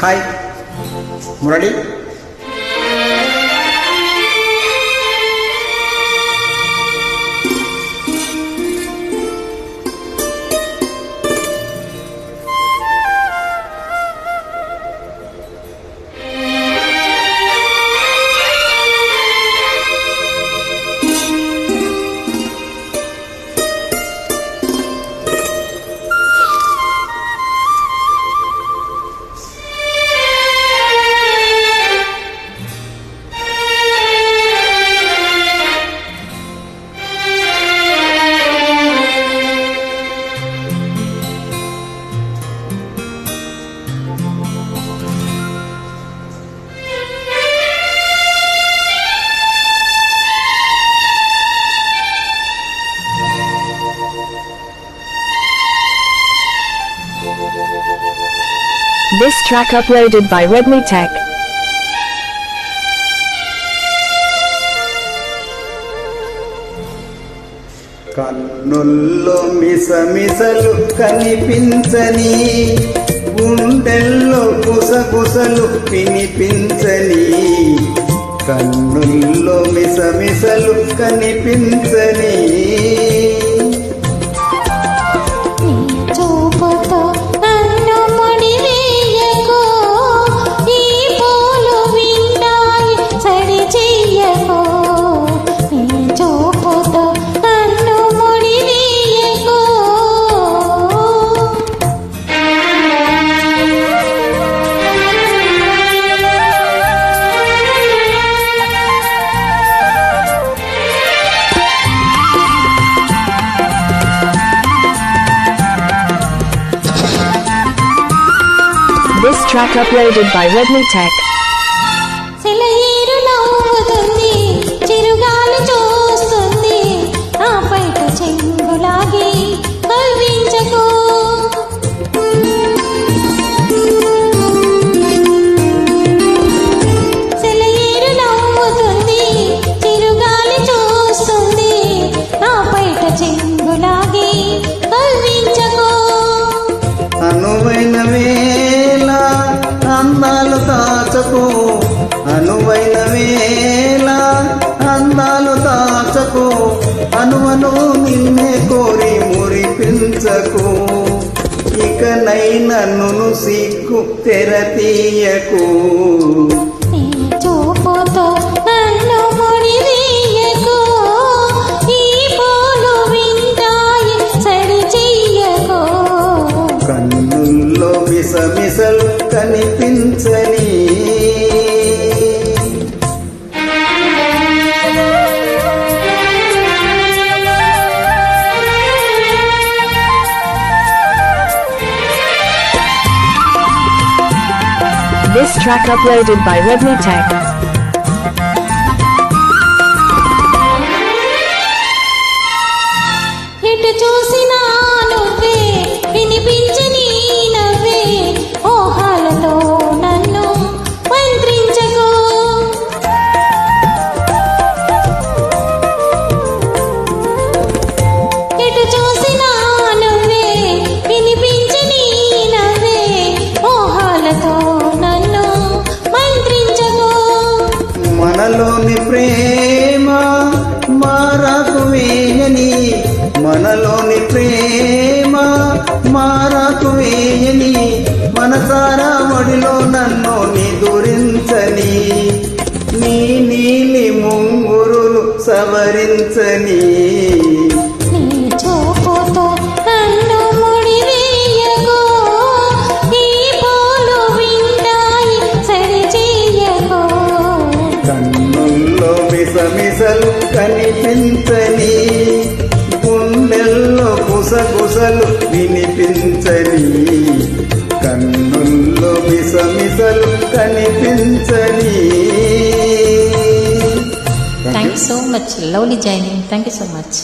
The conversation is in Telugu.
はい。モラ This track uploaded by Redmi Tech. కన్నుల్లో మిసమిసలు కనిపించని గుండెల్లో కుసకుసలు వినిపించని కన్నుల్లో మిసమిసలు కనిపించని This track uploaded by Redmi Tech. అనువను నిన్నే కోరి మురిపించకు. ఇకనైనా నన్ను సిగ్గు తెరతీయకు. నీ చూపుతో నన్ను ముడివేయకు. ఈ పూలు కన్నుల్లో మిసమిసలు కనిపించని This track uploaded by Redmi Tech. ఎటు చూసినా మారకు వేయని మనలోని ప్రేమ మారకు వేయని మనసారా ఒడిలో నన్ను నిదురించని నీ నీలి ముంగురులు సవరించని మిసమిసలు కనిపించని గుండెల్లో కుసకుసలు వినిపించని కన్నుల్లో మిసమిసలు కనిపించని. Thank you so much lovely joining thank you so much